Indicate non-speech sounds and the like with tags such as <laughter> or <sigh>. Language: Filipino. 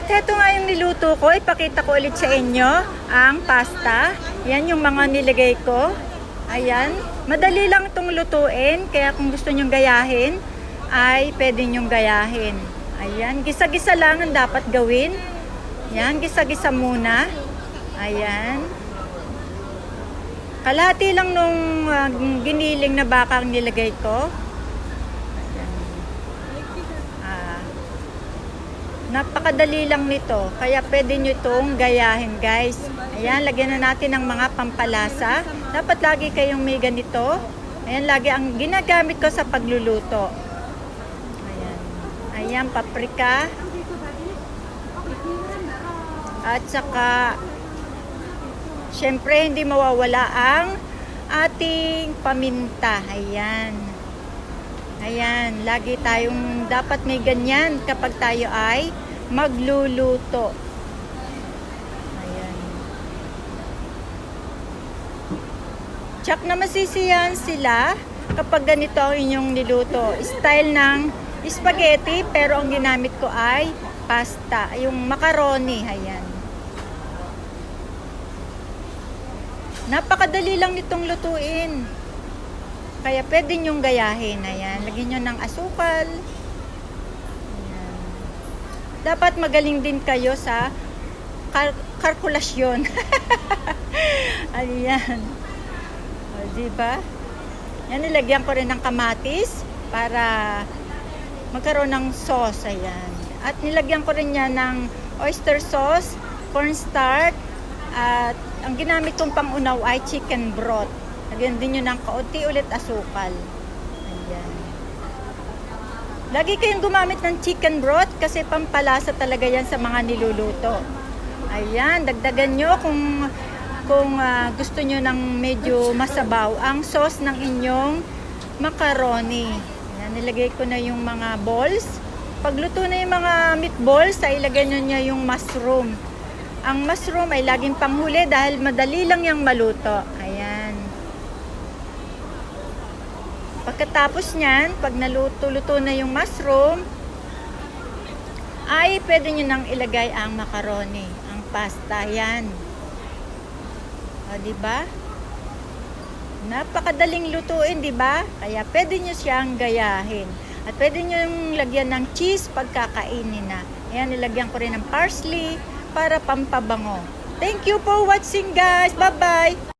At heto nga yung niluto ko. Ipakita ko ulit sa inyo ang pasta. Yan yung mga nilagay ko. Ayan. Madali lang itong lutuin. Kaya kung gusto nyong gayahin, ay pwede nyong gayahin. Ayan. Gisa-gisa lang ang dapat gawin. Yan. Gisa-gisa muna. Ayan. Kalahati lang nung ah, giniling na baka ang nilagay ko. Ayan. Ah, napakadali lang nito. Kaya pwede nyo itong gayahin guys. Ayan, lagyan na natin ng mga pampalasa. Dapat lagi kayong may ganito. Ayan, lagi ang ginagamit ko sa pagluluto. Ayan. Ayan, paprika. At saka, syempre hindi mawawala ang ating paminta. Ayan. Ayan, lagi tayong dapat may ganyan kapag tayo ay magluluto. Ayan. Tsak na masisiyahan sila kapag ganito ang inyong niluto. Style ng spaghetti pero ang ginamit ko ay pasta, yung macaroni. Ayan. Napakadali lang nitong lutuin. Kaya pwede nyong gayahin. Ayan. Lagyan nyo ng asukal. Ayan. Dapat magaling din kayo sa kal- kalkulasyon. <laughs> Ayan. O, diba? Yan, nilagyan ko rin ng kamatis para magkaroon ng sauce. Ayan. At nilagyan ko rin yan ng oyster sauce, cornstarch, at ang ginamit kong pangunaw ay chicken broth. Lagyan din nyo ng kaunti ulit asukal. Ayan. Lagi kayong gumamit ng chicken broth kasi pampalasa talaga yan sa mga niluluto. Ayan, dagdagan nyo kung kung ah, gusto nyo ng medyo masabaw ang sauce ng inyong macaroni. Ayan, nilagay ko na yung mga balls. Pagluto na yung mga meatballs, ay ilagay nyo niya yung mushroom. Ang mushroom ay laging panghuli dahil madali lang yung maluto. Ayan. Pagkatapos niyan, pag naluto-luto na yung mushroom, ay pwede nyo nang ilagay ang macaroni, ang pasta. Yan. O, di ba? Napakadaling lutuin, di ba? Kaya pwede nyo siyang gayahin. At pwede nyo yung lagyan ng cheese pagkakainin na. Ayan, nilagyan ko rin ng parsley para pampabango. Thank you for watching guys. Bye-bye!